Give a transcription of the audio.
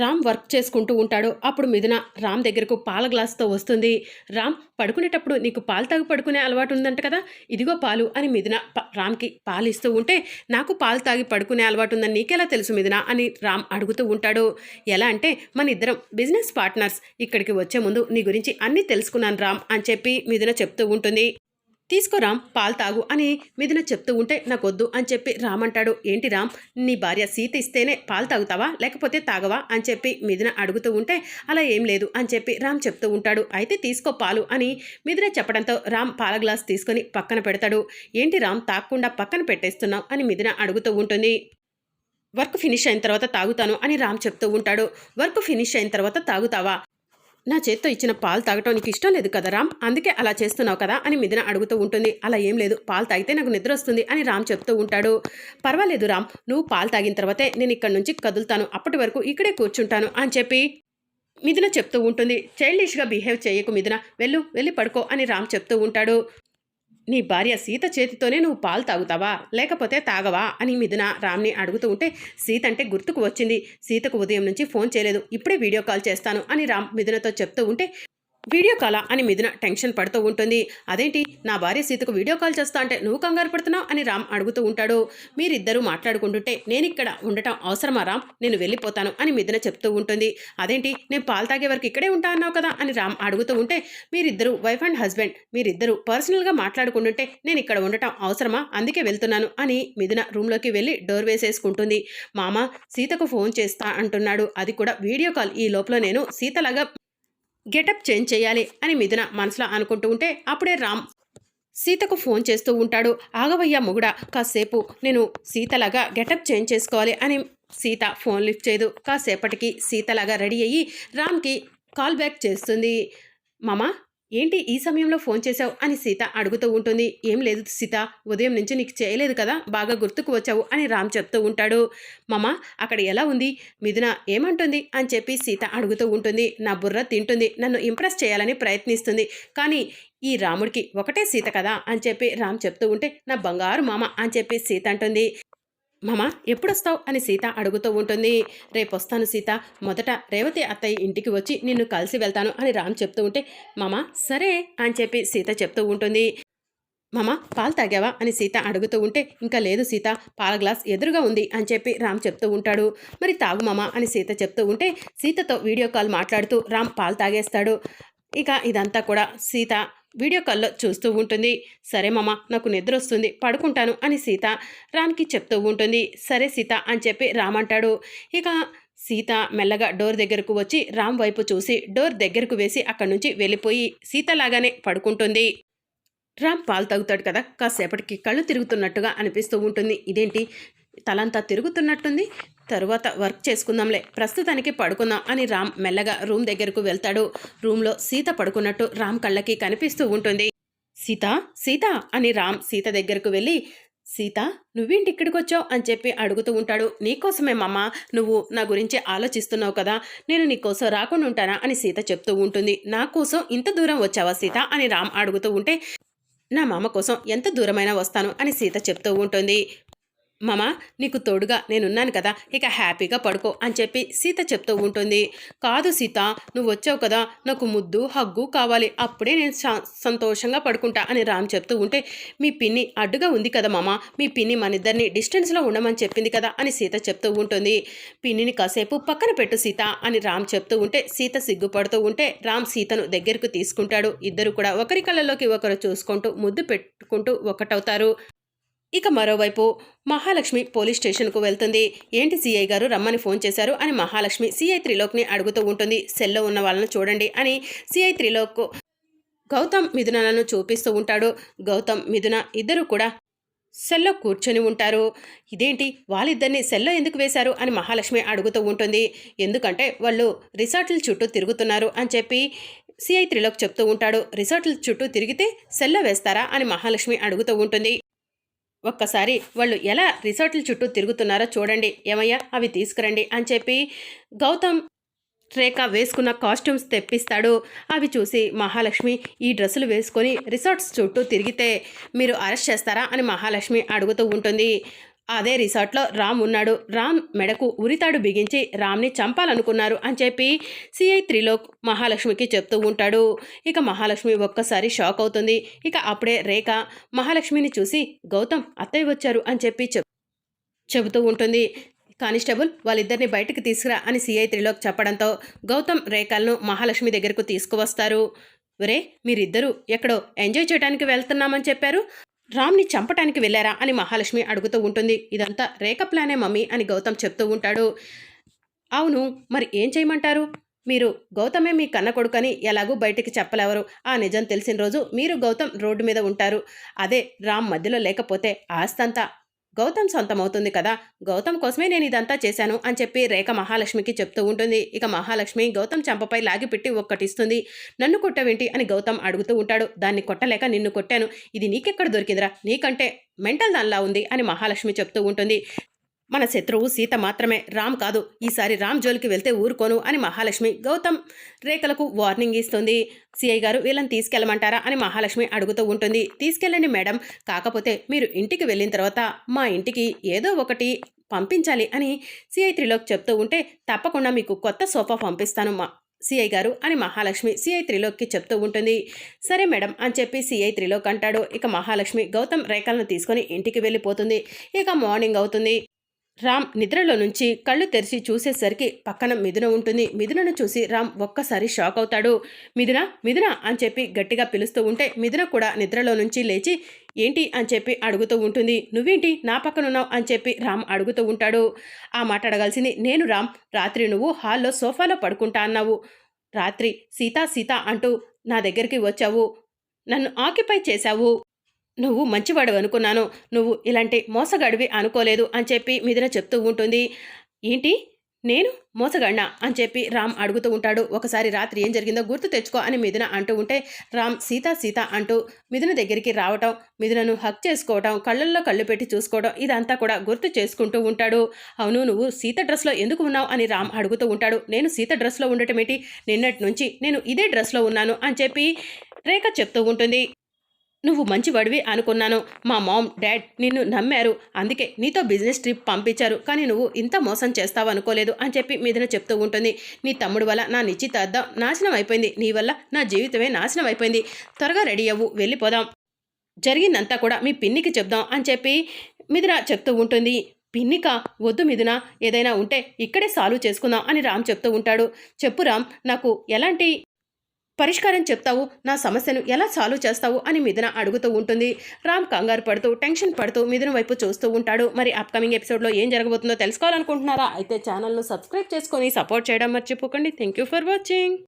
Ram work చేసుకుంటూ ఉంటాడు. అప్పుడు మిథున రామ్ దగ్గరకు పాల గ్లాస్తో వస్తుంది. రామ్ పడుకునేటప్పుడు నీకు పాలు తాగి పడుకునే అలవాటు ఉందంట కదా? ఇదిగో పాలు అని మిథున ప- రామ్కి పాలు ఇస్తూ ఉంటే నాకు పాలు తాగి పడుకునే అలవాటు ఉందని నీకెలా తెలుసు మిథున అని రామ్ అడుగుతూ ఉంటాడు. ఎలా అంటే మన ఇద్దరం బిజినెస్ పార్ట్నర్స్. ఇక్కడికి వచ్చే ముందు నీ గురించి అన్నీ తెలుసుకున్నాను రామ్ అని చెప్పి మిథున చెప్తూ ఉంటుంది. తీసుకోరామ్ పాలు తాగు అని మిథున చెప్తూ ఉంటే నాకు వద్దు అని చెప్పి రామ్ అంటాడు. ఏంటి రామ్ నీ భార్య సీత ఇస్తేనే పాలు తాగుతావా? లేకపోతే తాగవా? అని చెప్పి మిథున అడుగుతూ ఉంటే అలా ఏం లేదు అని చెప్పి రామ్ చెప్తూ ఉంటాడు. అయితే తీసుకో పాలు అని మిథున చెప్పడంతో రామ్ పాల గ్లాస్ తీసుకొని పక్కన పెడతాడు. ఏంటి రామ్ తాగకుండా పక్కన పెట్టేస్తున్నావు అని మిథున అడుగుతూ ఉంటుంది. వర్క్ ఫినిష్ అయిన తర్వాత తాగుతాను అని రామ్ చెప్తూ ఉంటాడు. వర్క్ ఫినిష్ అయిన తర్వాత తాగుతావా? నా చేత్తో ఇచ్చిన పాలు తాగటం నీకు ఇష్టం లేదు కదా రామ్? అందుకే అలా చేస్తున్నావు కదా అని మిథున అడుగుతూ ఉంటుంది. అలా ఏం లేదు. పాలు తాగితే నాకు నిద్ర వస్తుంది అని రామ్ చెప్తూ ఉంటాడు. పర్వాలేదు రామ్. నువ్వు పాలు తాగిన తర్వాతే నేను ఇక్కడి నుంచి కదులుతాను. అప్పటి వరకు ఇక్కడే కూర్చుంటాను అని చెప్పి మిథున చెప్తూ ఉంటుంది. చైల్డిష్గా బిహేవ్ చేయకు మిథున. వెళ్ళు వెళ్ళి పడుకో అని రామ్ చెప్తూ ఉంటాడు. నీ భార్య సీత చేతితోనే నువ్వు పాలు తాగుతావా? లేకపోతే తాగవా? అని మిథున రామ్ని అడుగుతూ ఉంటే సీత అంటే గుర్తుకు వచ్చింది. సీతకు ఉదయం నుంచి ఫోన్ చేయలేదు. ఇప్పుడే వీడియో కాల్ చేస్తాను అని రామ్ మిథునతో చెప్తూ ఉంటే వీడియో కాలా అని మిథున టెన్షన్ పడుతూ ఉంటుంది. అదేంటి? నా భార్య సీతకు వీడియో కాల్ చేస్తా అంటే నువ్వు కంగారు పడుతున్నావు అని రామ్ అడుగుతూ ఉంటాడు. మీరిద్దరూ మాట్లాడుకుంటుంటే నేను ఇక్కడ ఉండటం అవసరమా రామ్? నేను వెళ్ళిపోతాను అని మిథున చెప్తూ ఉంటుంది. అదేంటి? నేను పాలు తాగే వరకు ఇక్కడే ఉంటా అన్నావు కదా అని రామ్ అడుగుతూ ఉంటే మీరిద్దరూ వైఫ్ అండ్ హస్బెండ్ మీరిద్దరూ పర్సనల్గా మాట్లాడుకుంటుంటే నేను ఇక్కడ ఉండటం అవసరమా? అందుకే వెళ్తున్నాను అని మిథున రూమ్లోకి వెళ్ళి డోర్ వేసేసుకుంటుంది. మామ సీతకు ఫోన్ చేస్తా అంటున్నాడు. అది కూడా వీడియో కాల్. ఈ లోపల నేను సీతలాగా గెటప్ చేంజ్ చేయాలి అని మిథున మనసులో అనుకుంటూ ఉంటే అప్పుడే రామ్ సీతకు ఫోన్ చేస్తూ ఉంటాడు. ఆగవయ్యా మొగుడా కాసేపు నేను సీతలాగా గెటప్ చేంజ్ చేసుకోవాలి అని సీత ఫోన్ లిఫ్ట్ చేయదు. కాసేపటికి సీతలాగా రెడీ అయ్యి రామ్కి కాల్ బ్యాక్ చేస్తుంది. మామా ఏంటి ఈ సమయంలో ఫోన్ చేశావు అని సీత అడుగుతూ ఉంటుంది. ఏం లేదు సీత ఉదయం నుంచి నీకు చేయలేదు కదా బాగా గుర్తుకు వచ్చావు అని రామ్ చెప్తూ ఉంటాడు. మమ అక్కడ ఎలా ఉంది? మిథున ఏమంటుంది? అని చెప్పి సీత అడుగుతూ ఉంటుంది. నా బుర్ర తింటుంది. నన్ను ఇంప్రెస్ చేయాలని ప్రయత్నిస్తుంది. కానీ ఈ రాముడికి ఒకటే సీత కదా అని చెప్పి రామ్ చెప్తూ ఉంటే నా బంగారు మామ అని చెప్పి సీత అంటుంది. మామ ఎప్పుడొస్తావు? అని సీత అడుగుతూ ఉంటుంది. రేపు వస్తాను సీత. మొదట రేవతి అత్తయ్య ఇంటికి వచ్చి నిన్ను కలిసి వెళ్తాను అని రామ్ చెప్తూ ఉంటే మామ సరే అని చెప్పి సీత చెప్తూ ఉంటుంది. మామ పాలు తాగావా? అని సీత అడుగుతూ ఉంటే ఇంకా లేదు సీత పాల గ్లాస్ ఎదురుగా ఉంది అని చెప్పి రామ్ చెప్తూ ఉంటాడు. మరి తాగు మామ అని సీత చెప్తూ ఉంటే సీతతో వీడియో కాల్ మాట్లాడుతూ రామ్ పాలు తాగేస్తాడు. ఇక ఇదంతా కూడా సీత వీడియో కాల్లో చూస్తూ ఉంటుంది. సరే మామ నాకు నిద్ర వస్తుంది పడుకుంటాను అని సీత రామ్కి చెప్తూ ఉంటుంది. సరే సీత అని చెప్పి రామ్ అంటాడు. ఇక సీత మెల్లగా డోర్ దగ్గరకు వచ్చి రామ్ వైపు చూసి డోర్ దగ్గరకు వేసి అక్కడి నుంచి వెళ్ళిపోయి సీతలాగానే పడుకుంటుంది. రామ్ పాలు తాగుతాడు కదా కాసేపటికి కళ్ళు తిరుగుతున్నట్టుగా అనిపిస్తూ ఉంటుంది. ఇదేంటి? తలంతా తిరుగుతున్నట్టుంది. తరువాత వర్క్ చేసుకుందాంలే. ప్రస్తుతానికి పడుకుందాం అని రామ్ మెల్లగా రూమ్ దగ్గరకు వెళ్తాడు. రూమ్లో సీత పడుకున్నట్టు రామ్ కళ్ళకి కనిపిస్తూ ఉంటుంది. సీత సీత అని రామ్ సీత దగ్గరకు వెళ్ళి సీత నువ్వేంటి ఇక్కడికి వచ్చావు? అని చెప్పి అడుగుతూ ఉంటాడు. నీకోసమే మమ్మ నువ్వు నా గురించి ఆలోచిస్తున్నావు కదా. నేను నీకోసం రాకుండా ఉంటానా? అని సీత చెప్తూ ఉంటుంది. నా కోసం ఇంత దూరం వచ్చావా సీత? అని రామ్ అడుగుతూ ఉంటే నా మామ కోసం ఎంత దూరమైనా వస్తాను అని సీత చెప్తూ ఉంటుంది. మామ నీకు తోడుగా నేనున్నాను కదా ఇక హ్యాపీగా పడుకో అని చెప్పి సీత చెప్తూ ఉంటుంది. కాదు సీత నువ్వు వచ్చావు కదా నాకు ముద్దు హగ్గు కావాలి అప్పుడే నేను సంతోషంగా పడుకుంటా అని రామ్ చెప్తూ ఉంటే మీ పిన్ని అడ్డుగా ఉంది కదా మామ మీ పిన్ని మన ఇద్దరిని డిస్టెన్స్లో ఉండమని చెప్పింది కదా అని సీత చెప్తూ ఉంటుంది. పిన్నిని కాసేపు పక్కన పెట్టు సీత అని రామ్ చెప్తూ ఉంటే సీత సిగ్గుపడుతూ ఉంటే రామ్ సీతను దగ్గరకు తీసుకుంటాడు. ఇద్దరు కూడా ఒకరి కళ్ళలోకి ఒకరు చూసుకుంటూ ముద్దు పెట్టుకుంటూ ఒకటవుతారు. ఇక మరోవైపు మహాలక్ష్మి పోలీస్ స్టేషన్కు వెళ్తుంది. ఏంటి సీఐ గారు రమ్మని ఫోన్ చేశారు అని మహాలక్ష్మి సీఐ త్రిలోక్ని అడుగుతూ ఉంటుంది. సెల్లో ఉన్న వాళ్ళని చూడండి అని సీఐ త్రిలోక్ గౌతమ్ మిథునలను చూపిస్తూ ఉంటాడు. గౌతమ్ మిథున ఇద్దరు కూడా సెల్లో కూర్చొని ఉంటారు. ఇదేంటి? వాళ్ళిద్దరిని సెల్లో ఎందుకు వేశారు అని మహాలక్ష్మి అడుగుతూ ఉంటుంది. ఎందుకంటే వాళ్ళు రిసార్ట్ల చుట్టూ తిరుగుతున్నారు అని చెప్పి సిఐ త్రిలోక్ చెప్తూ ఉంటాడు. రిసార్ట్ల చుట్టూ తిరిగితే సెల్లో వేస్తారా అని మహాలక్ష్మి అడుగుతూ ఉంటుంది. ఒక్కసారి వాళ్ళు ఎలా రిసార్ట్ల చుట్టూ తిరుగుతున్నారో చూడండి. ఏమయ్యా? అవి తీసుకురండి అని చెప్పి గౌతమ్ రేఖ వేసుకున్న కాస్ట్యూమ్స్ తెప్పిస్తాడు. అవి చూసి మహాలక్ష్మి ఈ డ్రెస్సులు వేసుకొని రిసార్ట్స్ చుట్టూ తిరిగితే మీరు అరెస్ట్ చేస్తారా అని మహాలక్ష్మి అడుగుతూ ఉంటుంది. అదే రిసార్ట్లో రామ్ ఉన్నాడు. రామ్ మెడకు ఉరితాడు బిగించి రామ్ని చంపాలనుకున్నారు అని చెప్పి సిఐ త్రిలోక్ మహాలక్ష్మికి చెప్తూ ఉంటాడు. ఇక మహాలక్ష్మి ఒక్కసారి షాక్ అవుతుంది. ఇక అప్పుడే రేఖ మహాలక్ష్మిని చూసి గౌతమ్ అత్తయ్య వచ్చారు అని చెప్పి చెప్ చెబుతూ ఉంటుంది. కానిస్టేబుల్ వాళ్ళిద్దరిని బయటకు తీసుకురా అని సిఐ త్రిలోక్ చెప్పడంతో గౌతమ్ రేఖలను మహాలక్ష్మి దగ్గరకు తీసుకువస్తారు. ఒరే మీరిద్దరూ ఎక్కడో ఎంజాయ్ చేయడానికి వెళ్తున్నామని చెప్పారు. రామ్ని చంపటానికి వెళ్ళారా అని మహాలక్ష్మి అడుగుతూ ఉంటుంది. ఇదంతా రేఖ ప్లానే మమ్మీ అని గౌతమ్ చెప్తూ ఉంటాడు. అవును మరి ఏం చేయమంటారు? మీరు గౌతమే మీ కన్న కొడుకని ఎలాగూ బయటికి చెప్పలేవరు. ఆ నిజం తెలిసిన రోజు మీరు గౌతమ్ రోడ్డు మీద ఉంటారు. అదే రామ్ మధ్యలో లేకపోతే ఆస్తంతా గౌతమ్ సొంతమవుతుంది కదా గౌతమ్ కోసమే నేను ఇదంతా చేశాను అని చెప్పి రేఖ మహాలక్ష్మికి చెప్తూ ఉంటుంది. ఇక మహాలక్ష్మి గౌతమ్ చంపపై లాగిపెట్టి ఒక్కటిస్తుంది. నన్ను కొట్టవేంటి అని గౌతమ్ అడుగుతూ ఉంటాడు. దాన్ని కొట్టలేక నిన్ను కొట్టాను. ఇది నీకెక్కడ దొరికిందిరా? నీకంటే మెంటల్ దానిలా ఉంది అని మహాలక్ష్మి చెప్తూ ఉంటుంది. మన శత్రువు సీత మాత్రమే. రామ్ కాదు ఈసారి రామ్ జోలికి వెళ్తే ఊరుకోను అని మహాలక్ష్మి గౌతమ్ రేఖలకు వార్నింగ్ ఇస్తుంది. సిఐ గారు వీళ్ళని తీసుకెళ్ళమంటారా అని మహాలక్ష్మి అడుగుతూ ఉంటుంది. తీసుకెళ్ళండి మేడం కాకపోతే మీరు ఇంటికి వెళ్ళిన తర్వాత మా ఇంటికి ఏదో ఒకటి పంపించాలి అని సిఐ త్రిలోక్ చెప్తూ ఉంటే తప్పకుండా మీకు కొత్త సోఫా పంపిస్తాను మా సిఐ గారు అని మహాలక్ష్మి సిఐ త్రిలోక్కి చెప్తూ ఉంటుంది. సరే మేడం అని చెప్పి సిఐ త్రిలోక్ అంటాడు. ఇక మహాలక్ష్మి గౌతమ్ రేఖలను తీసుకొని ఇంటికి వెళ్ళిపోతుంది. ఇక మార్నింగ్ అవుతుంది. రామ్ నిద్రలో నుంచి కళ్ళు తెరిచి చూసేసరికి పక్కన మిథున ఉంటుంది. మిథునను చూసి రామ్ ఒక్కసారి షాక్ అవుతాడు. మిథున మిథున అని చెప్పి గట్టిగా పిలుస్తూ ఉంటే మిథున కూడా నిద్రలో నుంచి లేచి ఏంటి? అని చెప్పి అడుగుతూ ఉంటుంది. నువ్వేంటి? నా పక్కనున్నావు? అని చెప్పి రామ్ అడుగుతూ ఉంటాడు. ఆ మాట అడగాల్సింది నేను రామ్ రాత్రి నువ్వు హాల్లో సోఫాలో పడుకుంటా అన్నావు. రాత్రి సీతా సీత అంటూ నా దగ్గరికి వచ్చావు. నన్ను ఆక్యుపై చేశావు. నువ్వు మంచివాడు అనుకున్నాను. నువ్వు ఇలాంటి మోసగాడివి అనుకోలేదు అని చెప్పి మిథున చెప్తూ ఉంటుంది. ఏంటి? నేను మోసగాడినా? అని చెప్పి రామ్ అడుగుతూ ఉంటాడు. ఒకసారి రాత్రి ఏం జరిగిందో గుర్తు తెచ్చుకో అని మిథున అంటూ ఉంటే రామ్ సీత సీత అంటూ మిథున దగ్గరికి రావటం మిథునను హక్ చేసుకోవటం కళ్ళల్లో కళ్ళు పెట్టి చూసుకోవడం ఇదంతా కూడా గుర్తు చేసుకుంటూ ఉంటాడు. అవును నువ్వు సీత డ్రెస్లో ఎందుకు ఉన్నావు అని రామ్ అడుగుతూ ఉంటాడు. నేను సీత డ్రెస్లో ఉండటం ఏంటి? నిన్నటి నుంచి నేను ఇదే డ్రెస్లో ఉన్నాను అని చెప్పి రేఖ చెప్తూ ఉంటుంది. నువ్వు మంచివాడివి అనుకున్నాను. మా మామ్ డాడ్ నిన్ను నమ్మారు. అందుకే నీతో బిజినెస్ ట్రిప్ పంపించారు. కానీ నువ్వు ఇంత మోసం చేస్తావు అనుకోలేదు అని చెప్పి మీదన చెప్తూ ఉంటుంది. నీ తమ్ముడు వల్ల నా నిశ్చితార్థం నాశనం అయిపోయింది. నీ వల్ల నా జీవితమే నాశనం అయిపోయింది. త్వరగా రెడీ అవ్వు. వెళ్ళిపోదాం. జరిగిందంతా కూడా మీ పిన్నికి చెప్దాం అని చెప్పి మిథున చెప్తూ ఉంటుంది. పిన్నిక వద్దు మిథున ఏదైనా ఉంటే ఇక్కడే సాల్వ్ చేసుకుందాం అని రామ్ చెప్తూ ఉంటాడు. చెప్పు రామ్ నాకు ఎలాంటి పరిష్కారం చెప్తావు నా సమస్యను ఎలా సాల్వ్ చేస్తావు అని మిథున అడుగుతూ ఉంటుంది. రామ్ కంగారు పడుతూ టెన్షన్ పడుతూ మిథున వైపు చూస్తూ ఉంటాడు. మరి అప్కమింగ్ ఎపిసోడ్లో ఏం జరగబోతుందో తెలుసుకోవాలనుకుంటున్నారా? అయితే ఛానల్ను సబ్స్క్రైబ్ చేసుకొని సపోర్ట్ చేయడం మర్చిపోకండి. Thank you for watching